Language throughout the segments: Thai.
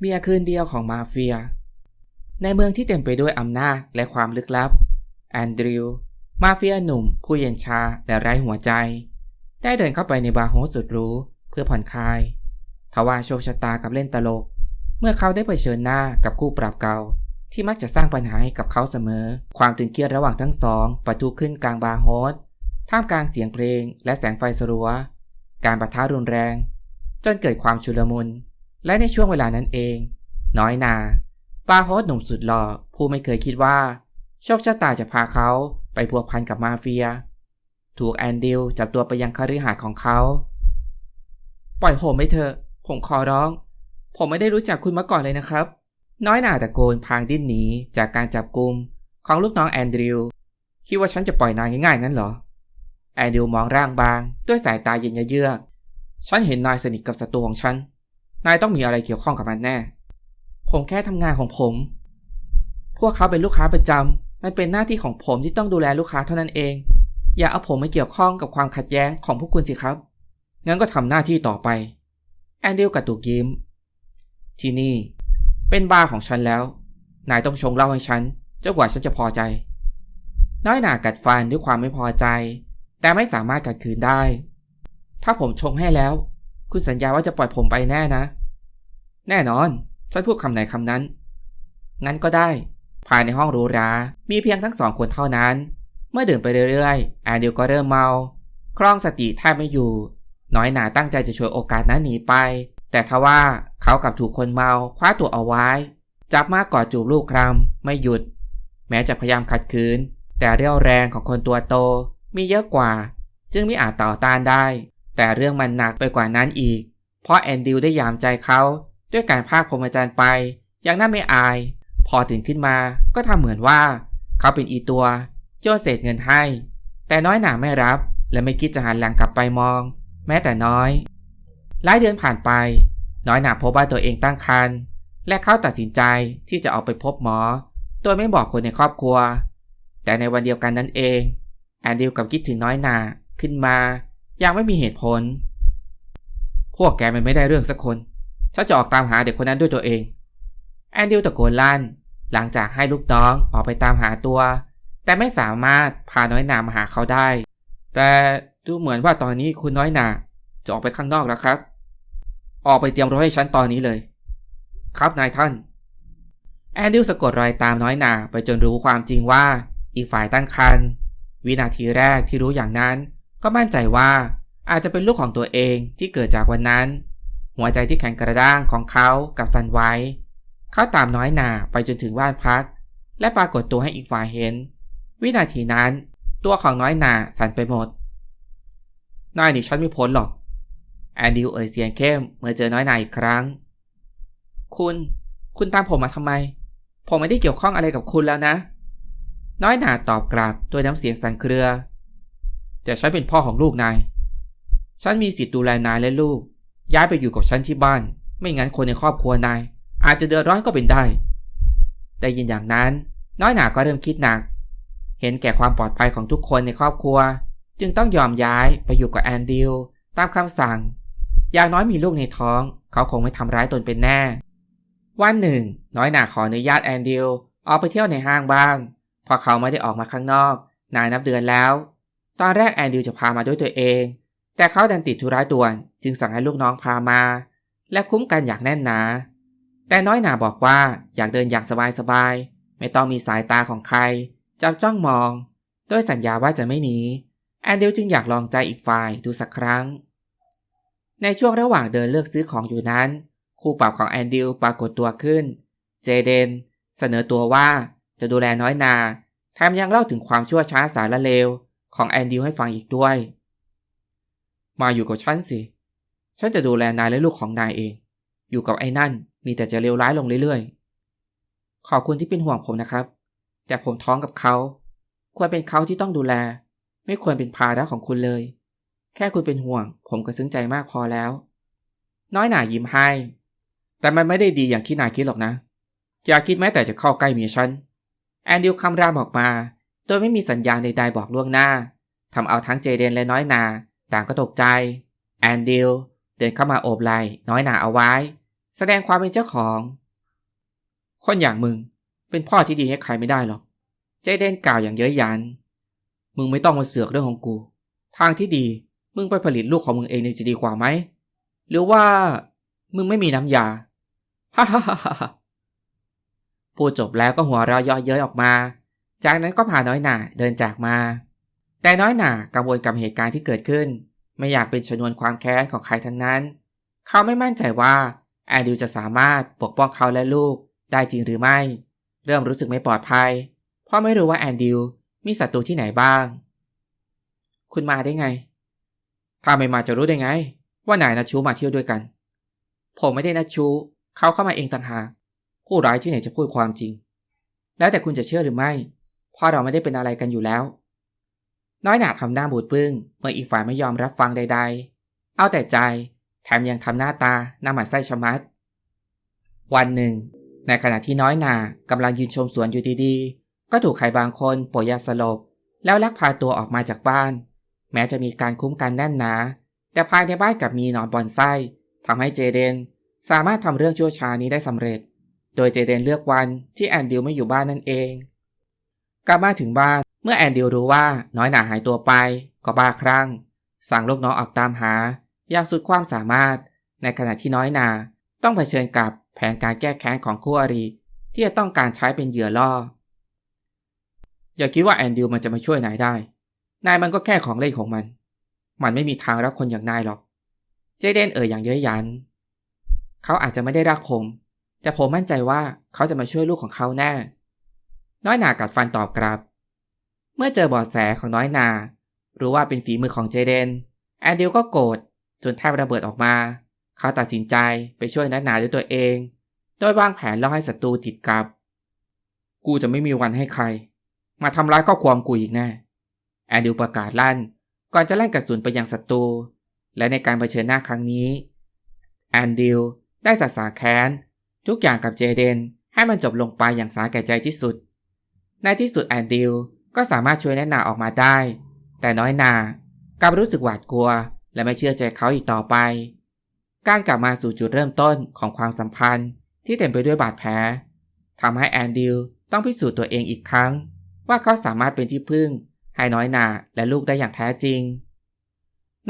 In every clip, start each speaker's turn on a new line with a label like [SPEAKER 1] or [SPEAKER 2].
[SPEAKER 1] เมียคืนเดียวของมาเฟีย ในเมืองที่เต็มไปด้วยอำนาจและความลึกลับ แอนดริว มาเฟียหนุ่ม ผู้เย็นชาและไร้หัวใจ ได้เดินเข้าไปในบาร์โฮสสุดรู้เพื่อผ่อนคลายทว่าโชคชะตากับเล่นตลก เมื่อเขาได้เผชิญหน้ากับคู่ปรับเก่า ที่มักจะสร้างปัญหาให้กับเขาเสมอ ความตึงเครียดระหว่างทั้งสองปะทุขึ้นกลางบาร์โฮสท่ามกลางเสียงเพลงและแสงไฟสลัว การประทะรุนแรง จนเกิดความชุลมุน และในช่วงเวลานั้นเอง น้อยนาบาโฮสหนุ่มสุดหล่อผู้ไม่เคยคิดว่า โชคชะตาจะพาเขาไปพัวพันกับมาเฟีย ถูกแอนดิลจับตัวไปยังคฤหาสน์ของเขา ปล่อยผมไปเถอะ ผมขอร้อง ผมไม่ได้รู้จักคุณมาก่อนเลยนะครับ น้อยหนาตะโกนพางดิ้นหนีจากการจับกลุมของลูกน้องแอนดริว คิดว่าฉันจะปล่อยนายง่ายๆงั้นเหรอ แอนดริวมองร่างบาง ด้วยสายตาเย็นเยือก ฉันเห็นนายสนิทกับศัตรูของฉัน นายต้องมีอะไรเกี่ยวข้องกับมันแน่ ผมแค่ทำงานของผม พวกเขาเป็นลูกค้าประจำมันเป็นหน้าที่ของผมที่ต้องดูแลลูกค้าเท่านั้นเอง อย่าเอาผมมาเกี่ยวข้องกับความขัดแย้งของพวกคุณสิครับ งั้นก็ทำหน้าที่ต่อไป แอนดิวกระตุกยิ้ม ที่นี่ เป็นบาร์ของฉันแล้ว นายต้องชงเหล้าให้ฉันจนกว่าฉันจะพอใจ น้อยหนากัดฟันด้วยความไม่พอใจ แต่ไม่สามารถกัดขืนได้ ถ้าผมชงให้แล้ว คุณสัญญาว่าจะปล่อยผมไปแน่นะ แน่นอน ฉันพูดคำไหนคำนั้น งั้นก็ได้ ภายในห้องรูรา มีเพียงทั้งสองคนเท่านั้น เมื่อดื่มไปเรื่อยๆแอนดิวก็เริ่มเมา คล่องสติแทบไม่อยู่ น้อยหนาตั้งใจจะช่วยโอกาสนั้นหนีไป แต่ทว่าเขากับถูกคนเมาคว้าตัวเอาไว้ จับมากกอดจูบลูกครำไม่หยุด แม้จะพยายามขัดขืน แต่เรี่ยวแรงของคนตัวโตมีเยอะกว่า จึงไม่อาจต่อต้านได้ แต่เรื่องมันหนักไปกว่านั้นอีก เพราะแอนดิวได้ยามใจเขา ด้วยการพาพรหมจรรย์ไป อย่างน่าไม่อาย พอถึงขึ้นมาก็ทำเหมือนว่า เขาเป็นอีตัวโยนเศษเงินให้ แต่น้อยหนาไม่รับ และไม่คิดจะหันหลังกลับไปมอง แม้แต่น้อยหลายเดือนผ่านไป น้อยหนาพบว่าตัวเองตั้งครรภ์และเขาตัดสินใจที่จะออกไปพบหมอ โดยไม่บอกคนในครอบครัว แต่ในวันเดียวกันนั้นเอง แอนดิวกับคิดถึงน้อยหนาขึ้นมา อย่างไม่มีเหตุผล พวกแกมันไม่ได้เรื่องสักคน ฉันจะออกตามหาเด็กคนนั้นด้วยตัวเอง แอนดิวตะโกนลั่น หลังจากให้ลูกน้องออกไปตามหาตัว แต่ไม่สามารถพาน้อยหนามาหาเขาได้ แต่ดูเหมือนว่าตอนนี้คุณน้อยหนาจะออกไปข้างนอกแล้วครับ ออกไปเตรียมรถให้ฉันตอนนี้เลย ครับนายท่าน แอนดิวสะกดรอยตามน้อยหนาไปจนรู้ความจริงว่าอีกฝ่ายตั้งครรภ์วินาทีแรกที่รู้อย่างนั้น ก็มั่นใจว่าอาจจะเป็นลูกของตัวเองที่เกิดจากวันนั้น หัวใจที่แข็งกระด้างของเขากับสันไว้ เขาตามน้อยหนาไปจนถึงบ้านพัก และปรากฏตัวให้อีกฝ่ายเห็น วินาทีนั้น ตัวของน้อยหนาสั่นไปหมดนายนี่ฉันไม่พ้นหรอก แอนดิวเอ่ยเสียงเข้มเมื่อเจอน้อยหนาอีกครั้ง คุณ คุณตามผมมาทำไม ผมไม่ได้เกี่ยวข้องอะไรกับคุณแล้วนะ น้อยหนาตอบกลับด้วยน้ำเสียงสั่นเครือ แต่ฉันเป็นพ่อของลูกนาย ฉันมีสิทธิ์ดูแลนายและลูก ย้ายไปอยู่กับฉันที่บ้าน ไม่งั้นคนในครอบครัวนาย อาจจะเดือดร้อนก็เป็นได้ ได้ยินอย่างนั้น น้อยหนาก็เริ่มคิดหนัก เห็นแก่ความปลอดภัยของทุกคนในครอบครัว จึงต้องยอมย้ายไปอยู่กับแอนดิวตามคำสั่ง อย่างน้อยมีลูกในท้อง เขาคงไม่ทำร้ายตนเป็นแน่ วันหนึ่ง น้อยหนาขออนุญาตแอนดิวออกไปเที่ยวในห้างบ้างเพราะเขาไม่ได้ออกมาข้างนอก นานนับเดือนแล้ว ตอนแรกแอนดิวจะพามาด้วยตัวเอง แต่เขาดันติดธุระด่วนจึงสั่งให้ลูกน้องพามา และคุ้มกันอย่างแน่นหนา แต่น้อยหนาบอกว่าอยากเดินอย่างสบายๆ ไม่ต้องมีสายตาของใคร จับจ้องมองโดยสัญญาว่าจะไม่หนี แอนดิวจึงอยากลองใจอีกฝ่ายดูสักครั้ง ในช่วงระหว่างเดินเลือกซื้อของอยู่นั้น คู่ปรับของแอนดิวปรากฏตัวขึ้น เจเดน เสนอตัวว่าจะดูแลน้อยนาแถมยังเล่าถึงความชั่วช้าสารละเลวของแอนดิวให้ฟังอีกด้วย มาอยู่กับฉันสิ ฉันจะดูแลนายและลูกของนายเอง อยู่กับไอ้นั่นมีแต่จะเลวร้ายลงเรื่อยๆ ขอบคุณที่เป็นห่วงผมนะครับ แต่ผมท้องกับเขา ควรเป็นเขาที่ต้องดูแล ไม่ควรเป็นภาระของคุณเลย แค่คุณเป็นห่วง ผมก็ซึ้งใจมากพอแล้ว น้อยหน่ายิ้มให้ แต่มันไม่ได้ดีอย่างที่นายคิดหรอกนะ อย่าคิดแม้แต่จะเข้าใกล้เมียฉัน แอนดิวคำรามออกมา โดยไม่มีสัญญาณใดๆบอกล่วงหน้าทำเอาทั้งเจเดนและน้อยนา ต่างก็ตกใจ แอนดิวเดินเข้ามาโอบไหล่น้อยหนาเอาไว้ แสดงความเป็นเจ้าของ คนอย่างมึงเป็นพ่อที่ดีให้ใครไม่ได้หรอก เจเดนกล่าวอย่างเย้ยยัน มึงไม่ต้องมาเสือกเรื่องของกู ทางที่ดีมึงไปผลิตลูกของมึงเองนี่จะดีกว่าไหม หรือว่ามึงไม่มีน้ำยา ฮ่าฮ่าฮ่าฮ่าพูดจบแล้วก็หัวเราะเย่อเย้ยออกมา จากนั้นก็พาน้อยหน่าเดินจากมา แต่น้อยหนากังวลกับเหตุการณ์ที่เกิดขึ้น ไม่อยากเป็นชนวนความแค้นของใครทั้งนั้น เขาไม่มั่นใจว่าแอนดิวจะสามารถปกป้องเขาและลูกได้จริงหรือไม่ เริ่มรู้สึกไม่ปลอดภัย เพราะไม่รู้ว่าแอนดิวมีศัตรูที่ไหนบ้าง คุณมาได้ไง ถ้าไม่มาจะรู้ได้ไง ว่านายนัดชูมาเที่ยวด้วยกัน ผมไม่ได้นัดชู เขาเข้ามาเองต่างหากผู้ร้ายที่ไหนจะพูดความจริง แล้วแต่คุณจะเชื่อหรือไม่ เพราะเราไม่ได้เป็นอะไรกันอยู่แล้ว น้อยหนาทำหน้าบูดปึ้งเมื่ออีกฝ่ายไม่ยอมรับฟังใด ๆ เอาแต่ใจ แถมยังทำหน้าตาหน้าหมันไส้ชะมัด วันหนึ่ง ในขณะที่น้อยหนากำลังยืนชมสวนอยู่ดีๆ ก็ถูกใครบางคนป่วยยาสลบ แล้วลักพาตัวออกมาจากบ้าน แม้จะมีการคุ้มกันแน่นหนา แต่ภายในบ้านกลับมีหนอนบอนไส้ทำให้เจเดนสามารถทำเรื่องชั่วช้านี้ได้สำเร็จ โดยเจเดนเลือกวันที่แอนดิวไม่อยู่บ้านนั่นเอง กลับมาถึงบ้าน เมื่อแอนดิวรู้ว่าน้อยหนาหายตัวไปก็บ้าคลั่ง สั่งลูกน้องออกตามหา อย่างสุดความสามารถ ในขณะที่น้อยหนาต้องเผชิญกับแผนการแก้แค้นของคู่อริที่จะต้องการใช้เป็นเหยื่อล่อ อย่าคิดว่าแอนดิวมันจะมาช่วยนายได้ นายมันก็แค่ของเล่นของมัน มันไม่มีทางรักคนอย่างนายหรอก เจเดนเอ่ยอย่างเย้ยยัน เขาอาจจะไม่ได้รักผม แต่ผมมั่นใจว่าเขาจะมาช่วยลูกของเขาแน่ น้อยหนากัดฟันตอบกลับ เมื่อเจอบอดแสของน้อยนา รู้ว่าเป็นฝีมือของเจเดน แอนดิวก็โกรธจนแทบระเบิดออกมา เขาตัดสินใจไปช่วยน้อยนาด้วยตัวเอง โดยวางแผนล่อให้ศัตรูติดกับ กูจะไม่มีวันให้ใคร มาทำร้ายครอบครัวกูอีกแน่ แอนดิวประกาศลั่น ก่อนจะลั่นกระสุนไปยังศัตรู และในการเผชิญหน้าครั้งนี้ แอนดิวได้สัสาแค้นทุกอย่างกับเจเดนให้มันจบลงไปอย่างสาแก่ใจที่สุด ในที่สุดแอนดิว ก็สามารถช่วยแนนาออกมาได้ แต่น้อยนากลับรู้สึกหวาดกลัว และไม่เชื่อใจเขาอีกต่อไป การกลับมาสู่จุดเริ่มต้นของความสัมพันธ์ที่เต็มไปด้วยบาดแผลทำให้แอนดิวต้องพิสูจน์ตัวเองอีกครั้ง ว่าเขาสามารถเป็นที่พึ่ง ให้น้อยนาและลูกได้อย่างแท้จริง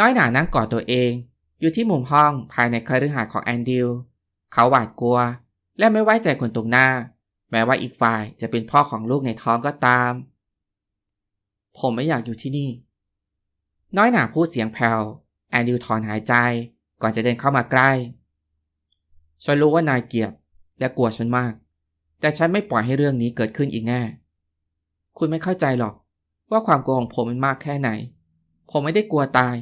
[SPEAKER 1] น้อยหนานั่งกอดตัวเอง อยู่ที่มุมห้องภายในคฤหาสน์ของแอนดิวเขาหวาดกลัว และไม่ไว้ใจคนตรงหน้า แม้ว่าอีกฝ่ายจะเป็นพ่อของลูกในท้องก็ตาม ผมไม่อยากอยู่ที่นี่ น้อยหนาพูดเสียงแผ่วแอนดิวถอนหายใจก่อนจะเดินเข้ามาใกล้ ฉันรู้ว่านายเกลียดและกลัวฉันมาก แต่ฉันไม่ปล่อยให้เรื่องนี้เกิดขึ้นอีกแน่ คุณไม่เข้าใจหรอก ว่าความกลัวของผมมันมากแค่ไหน ผมไม่ได้กลัวตาย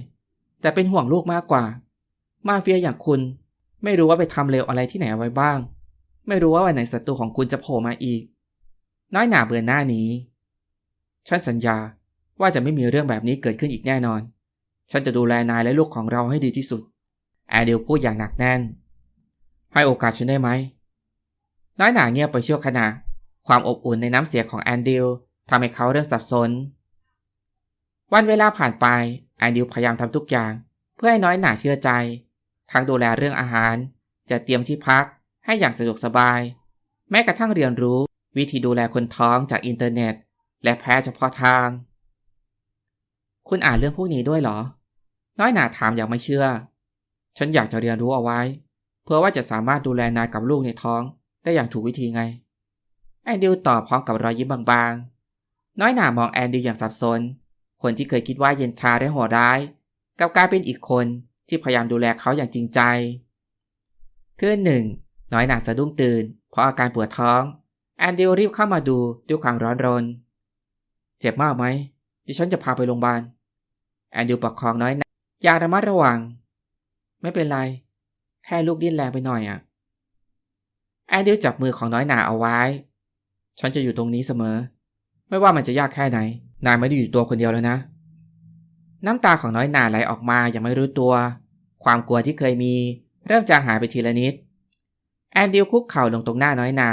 [SPEAKER 1] แต่เป็นห่วงลูกมากกว่า มาเฟียอย่างคุณ ไม่รู้ว่าไปทำเลวอะไรที่ไหนเอาไว้บ้าง ไม่รู้ว่าวันไหนศัตรูของคุณจะโผล่มาอีก น้อยหนาเบือนหน้านี้ ฉันสัญญา ว่าจะไม่มีเรื่องแบบนี้เกิดขึ้นอีกแน่นอน ฉันจะดูแลนายและลูกของเราให้ดีที่สุด แอเดลพูดอย่างหนักแน่น ให้โอกาสฉันได้ไหม น้อยหนาเงียบไปชั่วขณะ ความอบอุ่นในน้ำเสียงของแอนดิลทำให้เขาเริ่มสับสน วันเวลาผ่านไป แอนดิลพยายามทำทุกอย่าง เพื่อให้น้อยหนาเชื่อใจ ทั้งดูแลเรื่องอาหาร จะเตรียมที่พักให้อย่างสะดวกสบาย แม้กระทั่งเรียนรู้วิธีดูแลคนท้องจากอินเทอร์เน็ต และแพทย์เฉพาะทาง คุณอ่านเรื่องพวกนี้ด้วยเหรอ น้อยหนาถามอย่างไม่เชื่อ ฉันอยากจะเรียนรู้เอาไว้ เพื่อว่าจะสามารถดูแลนายกับลูกในท้องได้อย่างถูกวิธีไง แอนดิวตอบพร้อมกับรอยยิ้มบางๆ น้อยหนามองแอนดิวอย่างสับสน คนที่เคยคิดว่าเย็นชาและโหดร้ายกับกลายเป็นอีกคนที่พยายามดูแลเขาอย่างจริงใจ คืนหนึ่ง น้อยหนาสะดุ้งตื่น เพราะอาการปวดท้อง แอนดิวรีบเข้ามาดูด้วยความร้อนรน เจ็บมากไหมดิฉันจะพาไปโรงพยาบาล แอนดิวประคองน้อยนาอย่าระมัดระวัง ไม่เป็นไร แค่ลูกดิ้นแรงไปหน่อยอะแอนดิวจับมือของน้อยนาเอาไว้ ฉันจะอยู่ตรงนี้เสมอ ไม่ว่ามันจะยากแค่ไหน นายไม่ได้อยู่ตัวคนเดียวแล้วนะ น้ำตาของน้อยนาไหลออกมาอย่างไม่รู้ตัว ความกลัวที่เคยมี เริ่มจางหายไปทีละนิด แอนดิวคุกเข่าลงตรงหน้าน้อยนา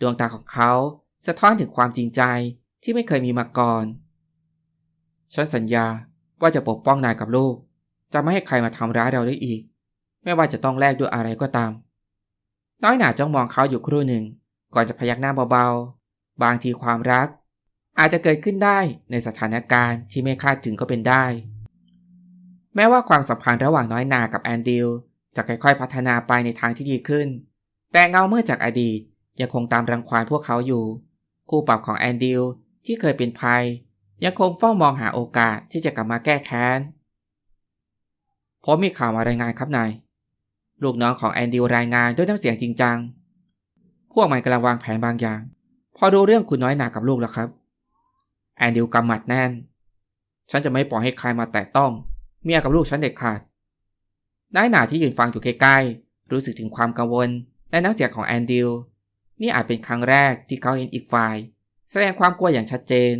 [SPEAKER 1] ดวงตาของเขาสะท้อนถึงความจริงใจที่ไม่เคยมีมาก่อน ฉันสัญญา ว่าจะปกป้องนายกับลูก จะไม่ให้ใครมาทำร้ายเราได้อีก ไม่ว่าจะต้องแลกด้วยอะไรก็ตาม น้อยหนาจ้องมองเขาอยู่ครู่หนึ่ง ก่อนจะพยักหน้าเบาๆ บางทีความรัก อาจจะเกิดขึ้นได้ในสถานการณ์ที่ไม่คาดถึงก็เป็นได้ แม้ว่าความสัมพันธ์ระหว่างน้อยหนากับแอนดิลจะค่อยๆพัฒนาไปในทางที่ดีขึ้น แต่เงาเมื่อจากอดีตยังคงตามรังควานพวกเขาอยู่ คู่ปรับของแอนดิลที่เคยเป็นภัย ยังคงเฝ้ามองหาโอกาสที่จะกลับมาแก้แค้น ผมมีข่าวมารายงานครับนาย ลูกน้องของแอนดิลรายงานด้วยน้ำเสียงจริงจัง พวกมันกำลังวางแผนบางอย่าง พอรู้เรื่องคุณน้อยหนากับลูกแล้วครับ แอนดิลกำหมัดแน่น ฉันจะไม่ปล่อยให้ใครมาแตะต้อง เมียกับลูกฉันเด็ดขาดน้อยหนาที่ยืนฟังอยู่ใกล้ๆ รู้สึกถึงความกังวลและน้ำเสียงของแอนดิลนี่อาจเป็นครั้งแรกที่เขาเห็นอีกฝ่าย แสดงความกลัวอย่างชัดเจน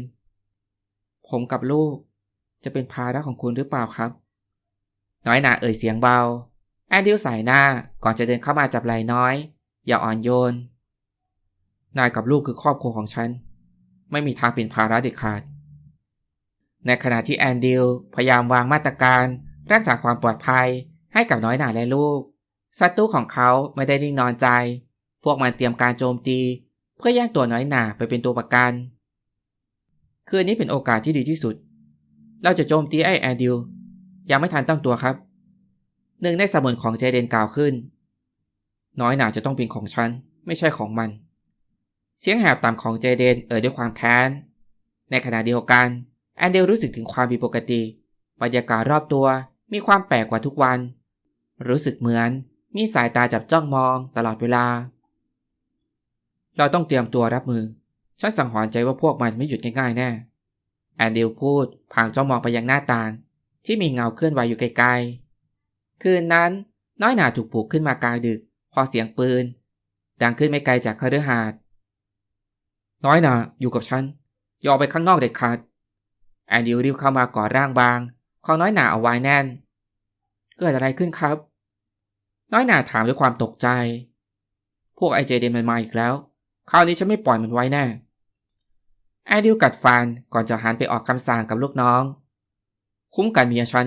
[SPEAKER 1] ผมกับลูก จะเป็นภาระของคุณหรือเปล่าครับ น้อยหนาเอ่ยเสียงเบา แอนดิลสายหน้าก่อนจะเดินเข้ามาจับไหล่น้อย อย่าอ่อนโยน นายกับลูกคือครอบครัวของฉัน ไม่มีทางเป็นภาระเด็ดขาด ในขณะที่แอนดิลพยายามวางมาตรการรักษาความปลอดภัยให้กับน้อยหนาและลูกศัตรูของเขาไม่ได้นิ่งนอนใจ พวกมันเตรียมการโจมตี เพื่อแย่งตัวน้อยหนาไปเป็นตัวประกัน คืนนี้เป็นโอกาสที่ดีที่สุด เราจะโจมตีไอแอนดิลยังไม่ทันตั้งตัวครับ หนึ่งในสมุนของเจเดนกล่าวขึ้น น้อยหนาจะต้องเป็นของฉัน ไม่ใช่ของมัน เสียงแหบต่ำของเจเดนเอ่ยด้วยความแค้น ในขณะเดียวกัน แอนเดลรู้สึกถึงความผิดปกติ บรรยากาศรอบตัวมีความแปลกกว่าทุกวัน รู้สึกเหมือนมีสายตาจับจ้องมองตลอดเวลา เราต้องเตรียมตัวรับมือ ฉันสังหรณ์ใจว่าพวกมันไม่หยุดง่ายๆแน่ แอนเดลพูดพางจ้องมองไปยังหน้าต่าง ที่มีเงาเคลื่อนไหวอยู่ไกลๆ คืนนั้นน้อยหนาถูกปลุกขึ้นมากลางดึก พอเสียงปืน ดังขึ้นไม่ไกลจากคฤหาสน์น้อยหนาอยู่กับฉันอย่าออกไปข้างนอกเด็ดขาด แอนดิวรีบเข้ามากอดร่างบางของน้อยหนาเอาไว้แน่น เกิดอะไรขึ้นครับ น้อยหนาถามด้วยความตกใจ พวกไอเจเดนมันมาอีกแล้ว คราวนี้ฉันไม่ปล่อยมันไว้แน่ แอนดิวกัดฟันก่อนจะหันไปออกคำสั่งกับลูกน้อง คุ้มกันเมียฉัน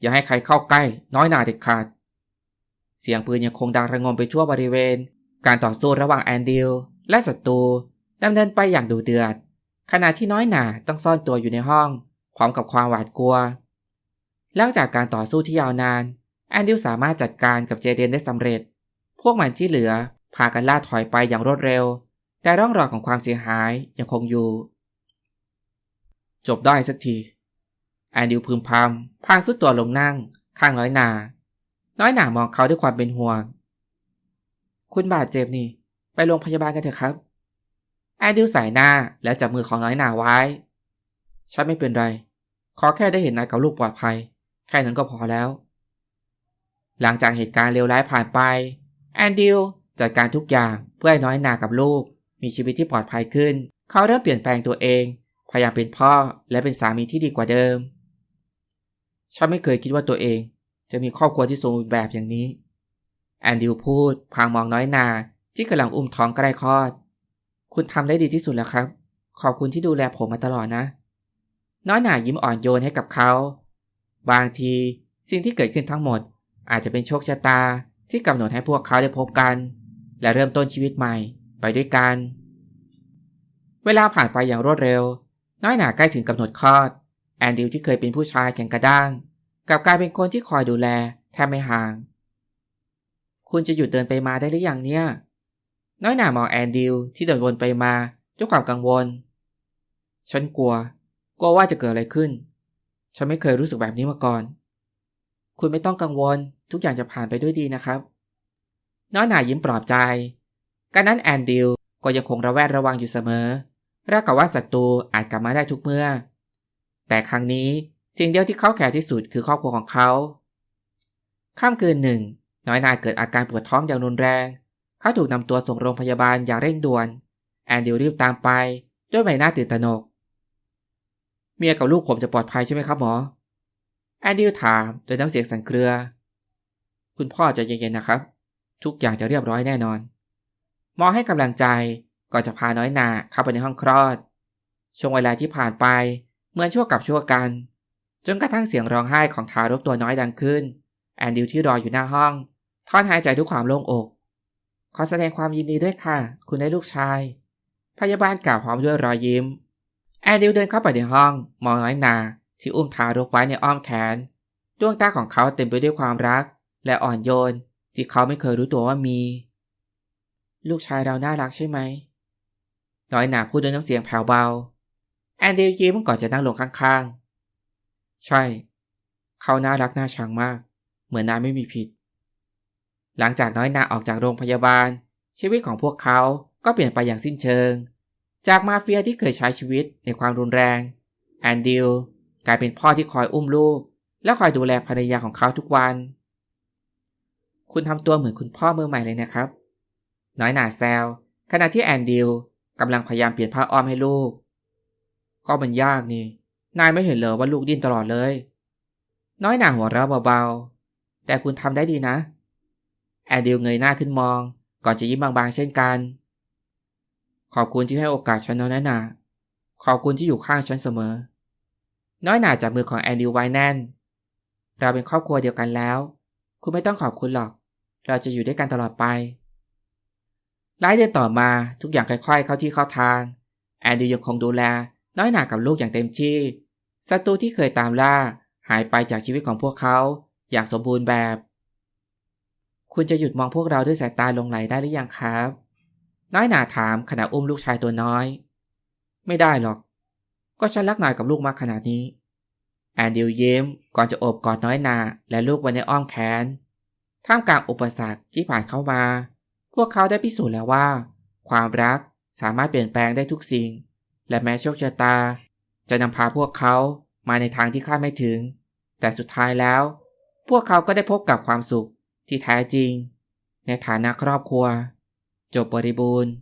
[SPEAKER 1] อย่าให้ใครเข้าใกล้ น้อยหนาเด็ดขาด เสียงปืนยังคงดังระงมไปทั่วบริเวณ การต่อสู้ระหว่างแอนดิลและศัตรูดำเนินไปอย่างดุเดือด ขณะที่น้อยหนาต้องซ่อนตัวอยู่ในห้อง พร้อมกับความหวาดกลัว หลังจากการต่อสู้ที่ยาวนาน แอนดิลสามารถจัดการกับเจเดนได้สำเร็จ พวกมันที่เหลือพากันล่าถอยไปอย่างรวดเร็ว แต่ร่องรอยของความเสียหายยังคงอยู่ จบได้สักทีแอนดิลพึมพำพางสุดตัวลงนั่ง ข้างน้อยหนา น้อยหนามองเขาด้วยความเป็นห่วง คุณบาดเจ็บนี่ ไปโรงพยาบาลกันเถอะครับแอนดิลสายหน้าแล้วจับมือของน้อยหนาไว้ ฉันไม่เป็นไร ขอแค่ได้เห็นนายกับลูกปลอดภัย แค่นั้นก็พอแล้ว หลังจากเหตุการณ์เลวร้ายผ่านไป แอนดิลจัดการทุกอย่างเพื่อให้น้อยหนากับลูก มีชีวิตที่ปลอดภัยขึ้น เขาเริ่มเปลี่ยนแปลงตัวเอง พยายามเป็นพ่อและเป็นสามีที่ดีกว่าเดิม ฉันไม่เคยคิดว่าตัวเองจะมีครอบครัวที่สมบูรณ์แบบอย่างนี้ แอนดิลพูดพางมองน้อยนาที่กำลังอุ้มท้องใกล้คลอด คุณทำได้ดีที่สุดแล้วครับ ขอบคุณที่ดูแลผมมาตลอดนะ น้อยหนายิ้มอ่อนโยนให้กับเขา บางทีสิ่งที่เกิดขึ้นทั้งหมด อาจจะเป็นโชคชะตาที่กำหนดให้พวกเขาได้พบกัน และเริ่มต้นชีวิตใหม่ไปด้วยกัน เวลาผ่านไปอย่างรวดเร็ว น้อยหนาใกล้ถึงกำหนดคลอด แอนดิลที่เคยเป็นผู้ชายแข็งกระด้างกลับกลายเป็นคนที่คอยดูแลแทบไม่ห่าง คุณจะหยุดเดินไปมาได้หรือยังเนี่ย น้อยหนามองแอนดิลที่เดินวนไปมาด้วยความกังวล ฉันกลัว กลัวว่าจะเกิดอะไรขึ้น ฉันไม่เคยรู้สึกแบบนี้มาก่อน คุณไม่ต้องกังวล ทุกอย่างจะผ่านไปด้วยดีนะครับ น้อยหนายิ้มปลอบใจ การนั้นแอนดิลก็ยังคงระแวดระวังอยู่เสมอ ราวกับว่าศัตรูอาจกลับมาได้ทุกเมื่อ แต่ครั้งนี้สิ่งเดียวที่เขาแคร์ที่สุดคือครอบครัวของเขาค่ำคืนหนึ่ง น้อยนาเกิดอาการปวดท้องอย่างรุนแรง เขาถูกนำตัวส่งโรงพยาบาลอย่างเร่งด่วน แอนดิวรีบตามไป ด้วยใบหน้าตื่นตระหนก เมียกับลูกผมจะปลอดภัยใช่ไหมครับหมอ แอนดิวถามโดยน้ำเสียงสั่นเครือ คุณพ่อจะเย็นๆนะครับ ทุกอย่างจะเรียบร้อยแน่นอน หมอให้กำลังใจ ก่อนจะพาน้อยนาเข้าไปในห้องคลอด ช่วงเวลาที่ผ่านไปเหมือนชั่วกับชั่วกัน จนกระทั่งเสียงร้องไห้ของทารกตัวน้อยดังขึ้น แอนดิวที่รออยู่หน้าห้องทอนหายใจด้วยความโล่งอกขอแสดงความยินดีด้วยค่ะ คุณได้ลูกชาย พยาบาลกล่าวพร้อมด้วยรอยยิ้ม แอนดิวเดินเข้าไปในห้อง มองน้อยนาที่อุ้มทารกไว้ในอ้อมแขน ดวงตาของเขาเต็มไปด้วยความรัก และอ่อนโยนที่เขาไม่เคยรู้ตัวว่ามี ลูกชายเราน่ารักใช่ไหม น้อยหนาพูดด้วยน้ำเสียงแผ่วเบา แอนดิวยิ้มก่อนจะนั่งลงข้างๆ ใช่ เขาน่ารักน่าชังมาก เหมือนนายไม่มีผิด หลังจากน้อยนาออกจากโรงพยาบาล ชีวิตของพวกเขาก็เปลี่ยนไปอย่างสิ้นเชิง จากมาเฟียที่เคยใช้ชีวิตในความรุนแรง แอนดิวกลายเป็นพ่อที่คอยอุ้มลูก และคอยดูแลภรรยาของเขาทุกวัน คุณทำตัวเหมือนคุณพ่อมือใหม่เลยนะครับ น้อยหนาแซวขณะที่แอนดิว กำลังพยายามเปลี่ยนผ้าอ้อมให้ลูก ก็มันยากนี่ นายไม่เห็นเลยว่าลูกดิ้นตลอดเลย น้อยหนาหัวเราะเบาๆ แต่คุณทำได้ดีนะ แอนดิวเงยหน้าขึ้นมอง ก่อนจะยิ้มบางๆเช่นกัน ขอบคุณที่ให้โอกาสฉันน้อยหนาขอบคุณที่อยู่ข้างฉันเสมอ น้อยหนาจับมือของแอนดิวไว้แน่น เราเป็นครอบครัวเดียวกันแล้ว คุณไม่ต้องขอบคุณหรอก เราจะอยู่ด้วยกันตลอดไป หลายเดือนต่อมาทุกอย่างค่อยๆ เข้าที่เข้าทางแอนดิวยังคงดูแล น้อยหนากับลูกอย่างเต็มที่ศัตรูที่เคยตามล่าหายไปจากชีวิตของพวกเขา อย่างสมบูรณ์แบบ คุณจะหยุดมองพวกเราด้วยสายตาลงไหลได้หรือยังครับ น้อยหนาถามขณะอุ้มลูกชายตัวน้อย ไม่ได้หรอก ก็ฉันรักนายกับลูกมากขนาดนี้ แอนดิวยิ้มก่อนจะโอบกอดน้อยนาและลูกไว้ในอ้อมแขน ท่ามกลางอุปสรรคที่ผ่านเข้ามา พวกเขาได้พิสูจน์แล้วว่า ความรักสามารถเปลี่ยนแปลงได้ทุกสิ่ง และแม้โชคชะตา จะนำพาพวกเขามาในทางที่คาดไม่ถึง แต่สุดท้ายแล้ว พวกเขาก็ได้พบกับความสุขที่แท้จริง ในฐานะครอบครัว จบบริบูรณ์